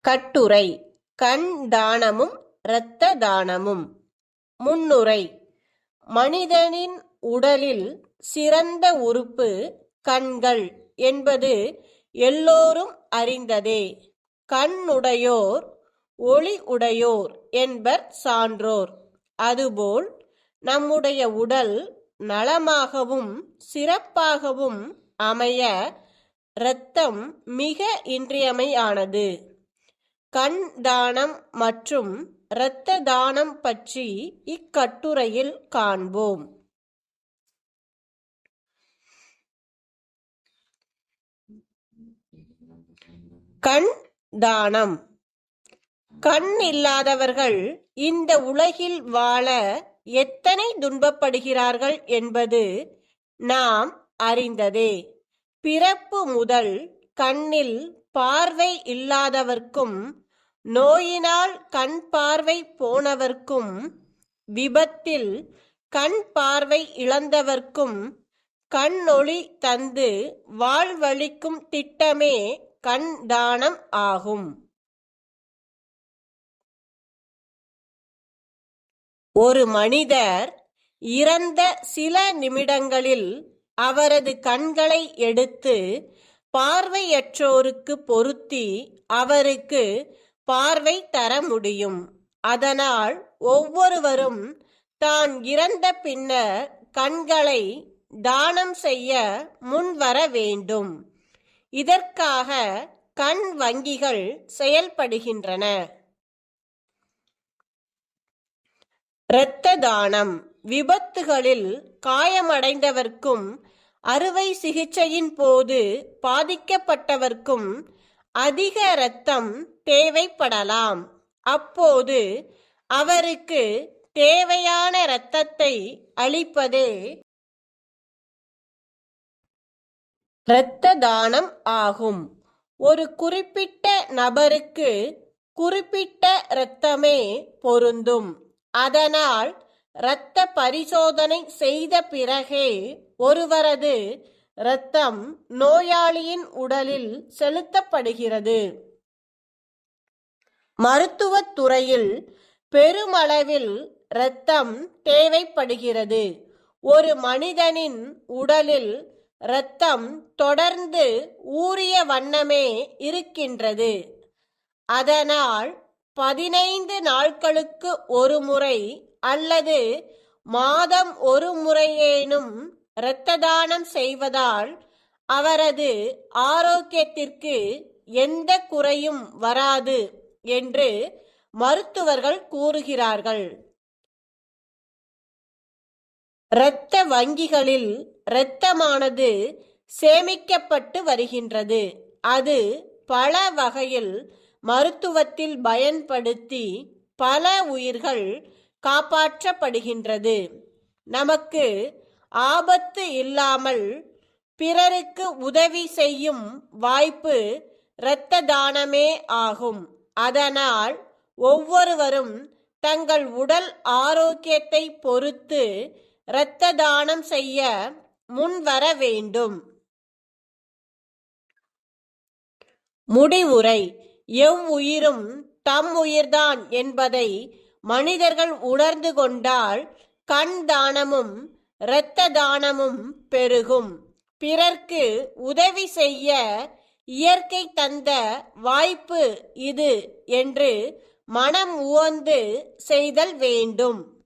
கட்டுரை. கண் தானமும் இரத்த தானமும். முன்னுரை. மனிதனின் உடலில் சிறந்த உறுப்பு கண்கள் என்பது எல்லோரும் அறிந்ததே. கண்ணுடையோர் ஒளி உடையோர் என்பர் சான்றோர். அதுபோல் நம்முடைய உடல் நலமாகவும் சிறப்பாகவும் அமைய இரத்தம் மிக இன்றியமையானது. கண் தானம் மற்றும் இரத்த தானம் பற்றி இக்கட்டுரையில் காண்போம். கண் தானம். கண் இல்லாதவர்கள் இந்த உலகில் வாழ எத்தனை துன்பப்படுகிறார்கள் என்பது நாம் அறிந்ததே. பிறப்பு முதல் கண்ணில் பார்வை இல்லாதவர்க்கும் நோயினால் கண் பார்வை போனவர்க்கும் விபத்தில் கண் பார்வை இழந்தவர்க்கும் கண்ணொளி தந்து வாழ்வழிக்கும் திட்டமே கண் தானம் ஆகும். ஒரு மனிதர் இறந்த சில நிமிடங்களில் அவரது கண்களை எடுத்து பார்வையற்றோருக்கு பொருத்தி அவருக்கு பார்வை தர முடியும். அதனால் ஒவ்வொருவரும் தான் இறந்த பின்னர் கண்களை தானம் செய்ய முன்வர வேண்டும். இதற்காக கண் வங்கிகள் செயல்படுகின்றன. இரத்த தானம் விபத்துகளில் காயமடைந்தவர்க்கும் அறுவை சிகிச்சையின் போது பாதிக்கப்பட்டவர்க்கும் அதிக இரத்தம் தேவைப்படலாம். அப்போது அவருக்கு தேவையான இரத்தத்தை அளிப்பதே இரத்த தானம் ஆகும். ஒரு குறிப்பிட்ட நபருக்கு குறிப்பிட்ட இரத்தமே பொருந்தும். அதனால் இரத்த பரிசோதனை செய்த பிறகே ஒருவரது இரத்தம் நோயாளியின் உடலில் செலுத்தப்படுகிறது. மருத்துவத் துறையில் பெருமளவில் இரத்தம் தேவைப்படுகிறது. ஒரு மனிதனின் உடலில் இரத்தம் தொடர்ந்து ஊறிய வண்ணமே இருக்கின்றது. அதனால் பதினைந்து நாட்களுக்கு ஒரு முறை அல்லது மாதம் ஒரு முறையேனும் இரத்த தானம் செய்வதால் அவரது ஆரோக்கியத்திற்கு எந்த குறையும் வராது என்று மருத்துவர்கள் கூறுகிறார்கள். இரத்த வங்கிகளில் இரத்தமானது சேமிக்கப்பட்டு வருகின்றது. அது பல வகையில் மருத்துவத்தில் பயன்படுத்தி பல உயிர்கள் காப்பாற்றப்படுகின்றது. நமக்கு ஆபத்து இல்லாமல் பிறருக்கு உதவி செய்யும் வாய்ப்பு இரத்த தானமே ஆகும். அதனால் ஒவ்வொருவரும் தங்கள் உடல் ஆரோக்கியத்தை பொறுத்து இரத்த தானம் செய்ய முன்வர வேண்டும். முடிவுரை. எவ்வுயிரும் தம் உயிர்தான் என்பதை மனிதர்கள் உணர்ந்து கொண்டால் கண் தானமும் இரத்த தானமும் பெருகும். பிறர்க்கு உதவி செய்ய இயற்கை தந்த வாய்ப்பு இது என்று மனம் உவந்து செய்தல் வேண்டும்.